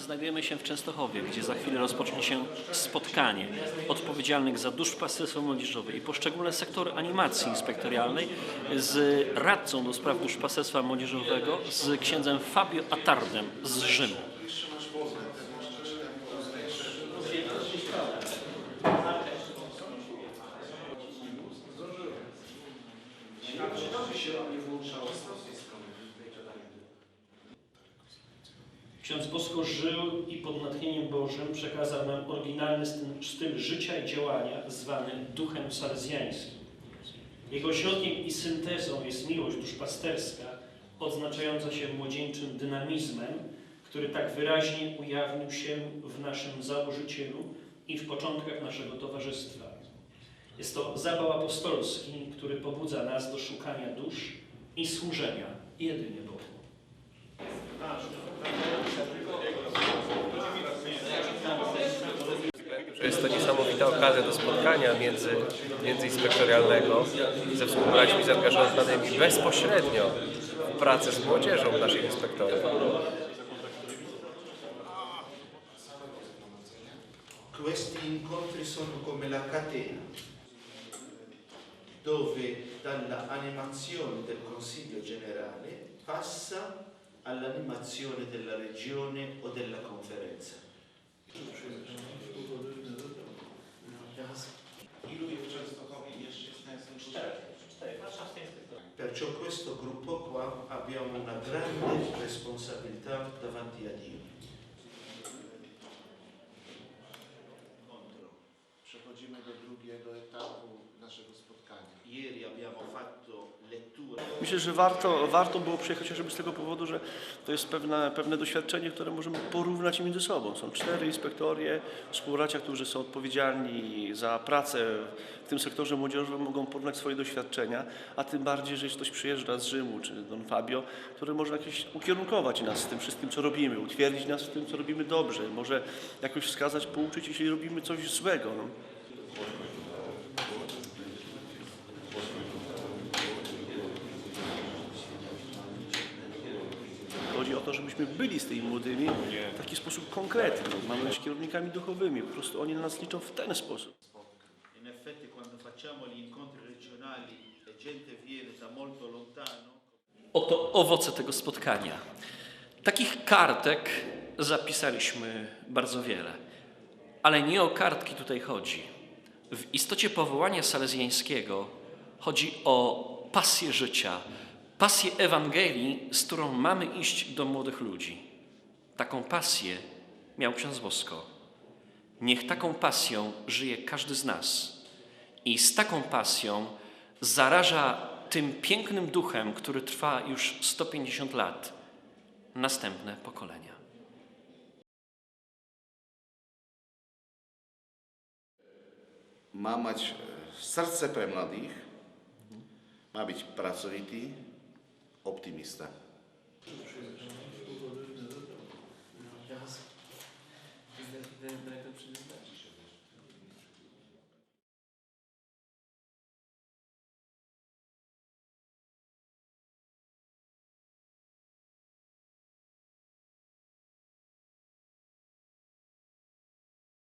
Znajdujemy się w Częstochowie, gdzie za chwilę rozpocznie się spotkanie odpowiedzialnych za duszpasterstwo młodzieżowe i poszczególne sektory animacji inspektorialnej z radcą do spraw duszpasterstwa młodzieżowego, z księdzem Fabio Attardem z Rzymu. Ksiądz Bosko żył i pod natchnieniem Bożym przekazał nam oryginalny styl, życia i działania zwany duchem salezjańskim. Jego środkiem i syntezą jest miłość duszpasterska, odznaczająca się młodzieńczym dynamizmem, który tak wyraźnie ujawnił się w naszym założycielu i w początkach naszego towarzystwa. Jest to zapał apostolski, który pobudza nas do szukania dusz i służenia jedynie Bogu. Jest to niesamowita okazja do spotkania między, międzyinspektorialnego ze współbraćmi zaangażowanymi bezpośrednio w pracę z młodzieżą naszych inspektorów. Questi incontri sono come la catena, dove dalla animazione del Consiglio generale passa all'animazione della regione o della conferenza. Ilu jest w Częstochowie jeszcze jest na Perciò questo gruppo qua abbiamo una grande responsabilità davanti a Dio. Myślę, że warto, warto było przyjechać chociażby z tego powodu, że to jest pewne, pewne doświadczenie, które możemy porównać między sobą. Są cztery inspektorie, współbracia, którzy są odpowiedzialni za pracę w tym sektorze młodzieżowym, mogą porównać swoje doświadczenia, a tym bardziej, że jeśli ktoś przyjeżdża z Rzymu, czy Don Fabio, który może jakieś ukierunkować nas w tym wszystkim, co robimy, utwierdzić nas w tym, co robimy dobrze, może jakoś wskazać, pouczyć, jeśli robimy coś złego. No. Chodzi o to, żebyśmy byli z tymi młodymi w taki sposób konkretny. Mamy być kierownikami duchowymi. Po prostu oni na nas liczą w ten sposób. Oto owoce tego spotkania. Takich kartek zapisaliśmy bardzo wiele, ale nie o kartki tutaj chodzi. W istocie powołania salezjańskiego chodzi o pasję życia, pasję Ewangelii, z którą mamy iść do młodych ludzi. Taką pasję miał ksiądz Bosko. Niech taką pasją żyje każdy z nas i z taką pasją zaraża tym pięknym duchem, który trwa już 150 lat, następne pokolenia. Ma mať e, srdce pre mladých, má byť pracovitý, optimista. Biraz, biz de, de bırakıp şimdi